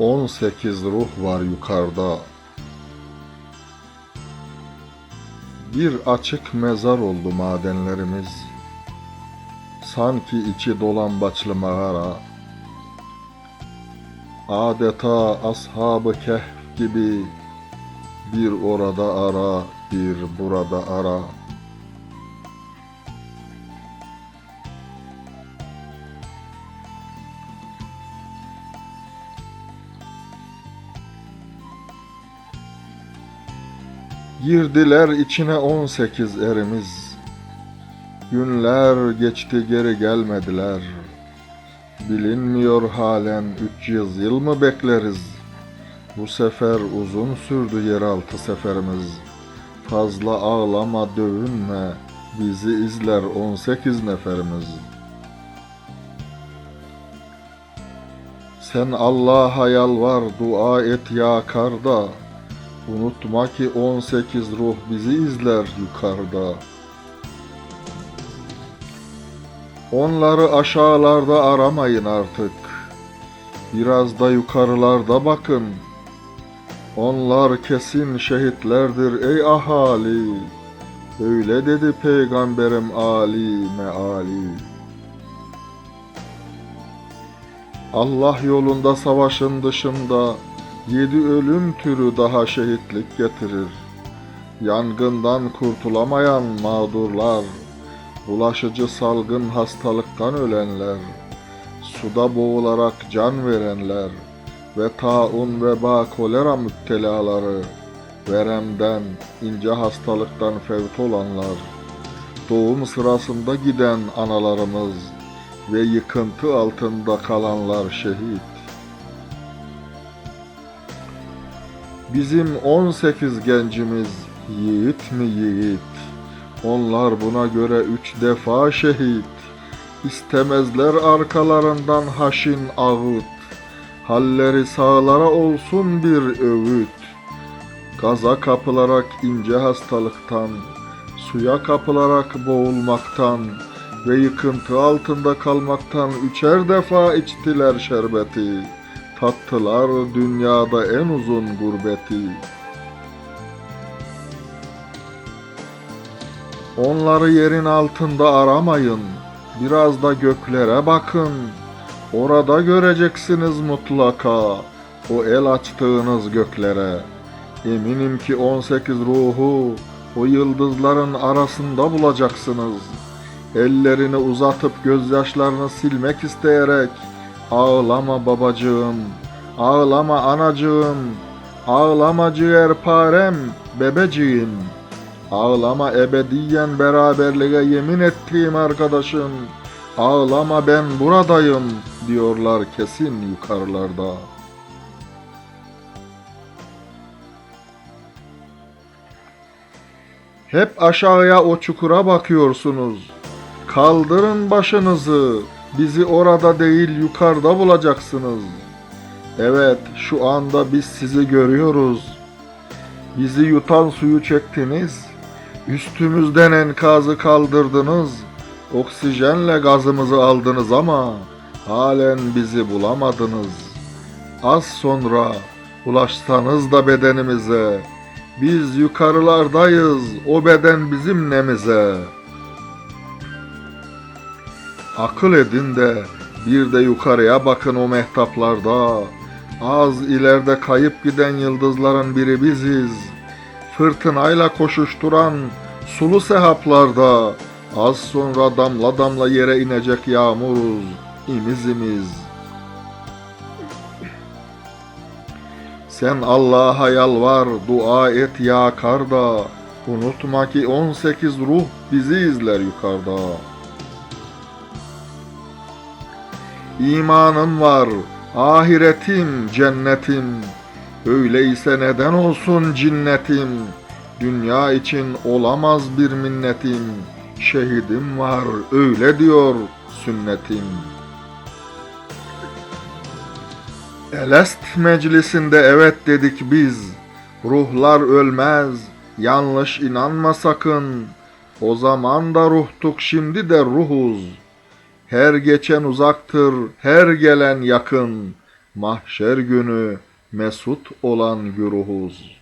18 ruh var yukarıda. Bir açık mezar oldu madenlerimiz. Sanki içi dolambaçlı mağara. Adeta ashabı kehf gibi bir orada ara, bir burada ara. Girdiler içine 18 erimiz. Günler geçti geri gelmediler. Bilinmiyor halen 300 yıl mı bekleriz? Bu sefer uzun sürdü yeraltı seferimiz. Fazla ağlama dövünme, bizi izler 18 neferimiz. Sen Allah'a yalvar, dua et ya karda. Unutma ki 18 ruh bizi izler yukarıda. Onları aşağılarda aramayın artık. Biraz da yukarılarda bakın. Onlar kesin şehitlerdir ey ahali. Öyle dedi peygamberim Ali meali. Allah yolunda savaşın dışında Yedi ölüm türü daha şehitlik getirir. Yangından kurtulamayan mağdurlar, bulaşıcı salgın hastalıktan ölenler, suda boğularak can verenler ve taun veba kolera müptelaları, veremden, ince hastalıktan fevt olanlar, doğum sırasında giden analarımız ve yıkıntı altında kalanlar şehit. Bizim 18 gencimiz yiğit mi yiğit? Onlar buna göre üç defa şehit. İstemezler arkalarından haşin ağıt. Halleri sağlara olsun bir övüt. Gaza kapılarak ince hastalıktan, suya kapılarak boğulmaktan ve yıkıntı altında kalmaktan üçer defa içtiler şerbeti. Tattılar dünyada en uzun gurbeti. Onları yerin altında aramayın. Biraz da göklere bakın. Orada göreceksiniz mutlaka o el açtığınız göklere. Eminim ki 18 ruhu o yıldızların arasında bulacaksınız. Ellerini uzatıp gözyaşlarını silmek isteyerek Ağlama babacığım, ağlama anacığım, ağlama ciğerparem, bebeciğim. Ağlama ebediyen beraberliğe yemin ettiğim arkadaşım. Ağlama ben buradayım diyorlar kesin yukarılarda. Hep aşağıya o çukura bakıyorsunuz. Kaldırın başınızı, Bizi orada değil yukarıda bulacaksınız. Evet, şu anda biz sizi görüyoruz. Bizi yutan suyu çektiniz. Üstümüzden enkazı kaldırdınız. Oksijenle gazımızı aldınız ama halen bizi bulamadınız. Az sonra ulaşsanız da bedenimize, biz yukarılardayız, o beden bizim nemize.'' Akıl edin de bir de yukarıya bakın o mehtaplarda. Az ileride kayıp giden yıldızların biri biziz. Fırtınayla koşuşturan sulu sehaplarda. Az sonra damla damla yere inecek yağmuruz, imiz imiz. Sen Allah'a yalvar, dua et ya karda. Unutma ki 18 ruh bizi izler yukarıda.'' İmanım var, ahiretim, cennetim. Öyleyse neden olsun cinnetim? Dünya için olamaz bir minnetim. Şehidim var, öyle diyor sünnetim. Elest meclisinde evet dedik biz. Ruhlar ölmez, yanlış inanma sakın. O zaman da ruhtuk şimdi de ruhuz.'' her geçen uzaktır, her gelen yakın. Mahşer günü mesut olan güruhuz.''